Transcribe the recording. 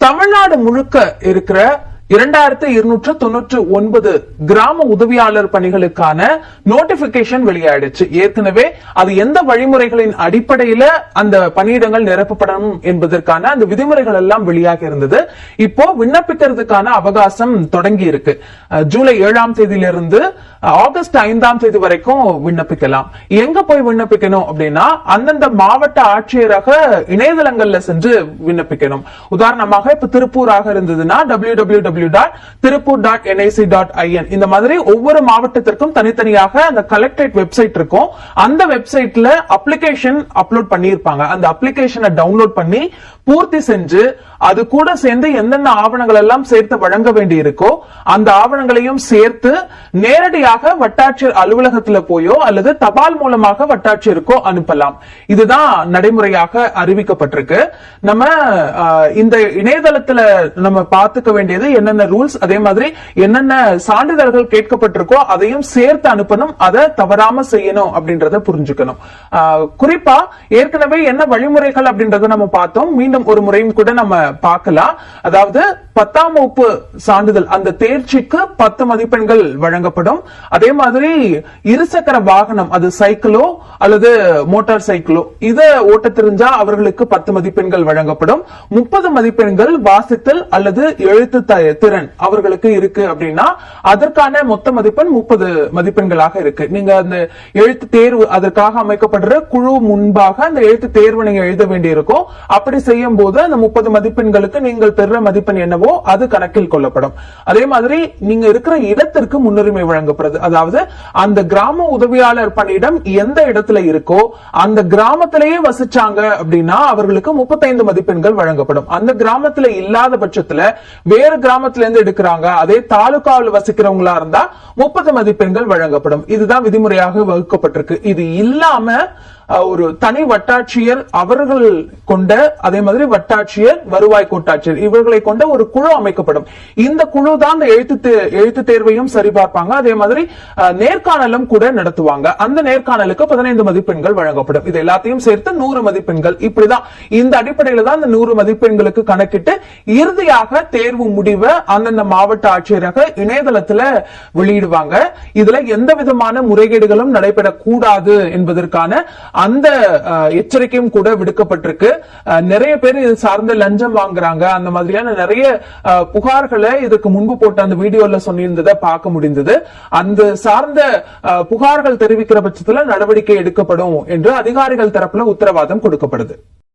தமிழ்நாடு முழுக்க இருக்கிற இரண்டாயிரத்து இருநூற்று தொண்ணூற்று ஒன்பது கிராம உதவியாளர் பணிகளுக்கான நோட்டிபிகேஷன் வெளியாயிடுச்சு. ஏற்கனவே அது எந்த வழிமுறைகளின் அடிப்படையில அந்த பணியிடங்கள் நிரப்பப்படணும் என்பதற்கான அந்த விதிமுறைகள் எல்லாம் வெளியாக இருந்தது. இப்போ விண்ணப்பிக்கிறதுக்கான அவகாசம் தொடங்கி இருக்கு. ஜூலை ஏழாம் தேதியிலிருந்து ஆகஸ்ட் ஐந்தாம் தேதி வரைக்கும் விண்ணப்பிக்கலாம். எங்க போய் விண்ணப்பிக்கணும் அப்படின்னா அந்தந்த மாவட்ட ஆட்சியராக இணையதளங்கள்ல சென்று விண்ணப்பிக்கணும். உதாரணமாக இப்ப திருப்பூராக இருந்ததுன்னா W W W dot Tiruppur dot NIC dot IN இந்த மாதிரி ஒவ்வொரு மாவட்டத்திற்கும் தனித்தனியாக அந்த கலெக்டரேட் வெப்சைட் இருக்கும். அந்த வெப்சைட்ல அப்ளிகேஷன் அப்லோட் பண்ணியிருப்பாங்க. அந்த அப்ளிகேஷனை டவுன்லோட் பண்ணி பூர்த்தி செஞ்சு அது கூட சேர்ந்து எந்தெந்த ஆவணங்கள் எல்லாம் சேர்த்து வழங்க வேண்டி இருக்கோ அந்த ஆவணங்களையும் சேர்த்து நேரடியாக வட்டாட்சியர் அலுவலகத்துல போயோ அல்லது தபால் மூலமாக வட்டாட்சியருக்கோ அனுப்பலாம். இதுதான் நடைமுறையாக அறிவிக்கப்பட்டிருக்கு. நம்ம இந்த இணையதளத்துல நம்ம பார்த்துக்க வேண்டியது என்ன என்னென்ன ரூல்ஸ் அதே மாதிரி என்னென்ன சான்றிதழ்கள் கேட்கப்பட்டிருக்கோ அதையும் சேர்த்து அனுப்பணும் அதை தவறாம செய்யணும் அப்படின்றத புரிஞ்சுக்கணும். குறிப்பா ஏற்கனவே என்ன வழிமுறைகள் அப்படின்றத நம்ம பார்த்தோம். மீண்டும் ஒரு முறையும் கூட நம்ம பார்க்கலாம். அதாவது பத்தாம் வகுப்பு சான்றிதழ் அந்த தேர்ச்சிக்கு பத்து மதிப்பெண்கள் வழங்கப்படும். அதே மாதிரி இருசக்கர வாகனம் அது சைக்கிளோ அல்லது மோட்டார் சைக்கிளோ இத ஓட்ட தெரிஞ்சா அவர்களுக்கு பத்து மதிப்பெண்கள் வழங்கப்படும். முப்பது மதிப்பெண்கள் வாசித்தல் அல்லது எழுத்து திறன் அவர்களுக்கு இருக்கு அப்படின்னா அதற்கான மொத்த மதிப்பெண் முப்பது மதிப்பெண்களாக இருக்கு. நீங்க அந்த எழுத்து தேர்வு அதற்காக அமைக்கப்படுற குழு முன்பாக அந்த எழுத்து தேர்வு நீங்க எழுத வேண்டியிருக்கும். அப்படி செய்யும் போது அந்த முப்பது மதிப்பெண்களுக்கு நீங்கள் பெற மதிப்பெண் என்னவோ அது கணக்கில் கொள்ளப்படும். அதே மாதிரி நீங்க இருக்கிற இடத்திற்கு முன்னுரிமை வழங்கப்படுது. அதாவது அந்த கிராம உதவியாளர் பணியிடம் எந்த இடத்துல இருக்கோ அந்த கிராமத்திலேயே வசிச்சாங்க அப்படின்னா அவர்களுக்கு முப்பத்தைந்து மதிப்பெண்கள் வழங்கப்படும். அந்த கிராமத்துல இல்லாத பட்சத்துல வேறு கிராமத்துல இருந்து எடுக்கிறாங்க. அதே தாலுகாவில் வசிக்கிறவங்களா இருந்தா முப்பது மதிப்பெண்கள் வழங்கப்படும். இதுதான் விதிமுறையாக வகுக்கப்பட்டிருக்கு. இது இல்லாம ஒரு தனி வட்டாட்சியர் அவர்கள் கொண்ட அதே மாதிரி வட்டாட்சியர் வருவாய் கோட்டாட்சியர் இவர்களை கொண்ட ஒரு குழு அமைக்கப்படும். இந்த குழு தான் அந்த எழுத்து எழுத்து தேர்வையும் சரிபார்ப்பாங்க. அதே மாதிரி நேர்காணலும் கூட நடத்துவாங்க. அந்த நேர்காணலுக்கு பதினைந்து மதிப்பெண்கள் வழங்கப்படும். இது எல்லாத்தையும் சேர்த்து நூறு மதிப்பெண்கள். இப்படிதான் இந்த அடிப்படையில தான் இந்த நூறு மதிப்பெண்களுக்கு கணக்கிட்டு இறுதியாக தேர்வு முடிவை அந்தந்த மாவட்ட ஆட்சியராக இணையதளத்துல வெளியிடுவாங்க. இதுல எந்த விதமான முறைகேடுகளும் நடைபெறக்கூடாது என்பதற்கான அந்த எச்சரிக்கையும் கூட விடுக்கப்பட்டிருக்கு. நிறைய பேர் இது சார்ந்த லஞ்சம் வாங்குறாங்க. அந்த மாதிரியான நிறைய புகார்களை இதுக்கு முன்பு போட்ட அந்த வீடியோல சொல்லியிருந்ததை பார்க்க முடிந்தது. அந்த சார்ந்த புகார்கள் தெரிவிக்கிற பட்சத்துல நடவடிக்கை எடுக்கப்படும் என்று அதிகாரிகள் தரப்புல உத்தரவாதம் கொடுக்கப்படுது.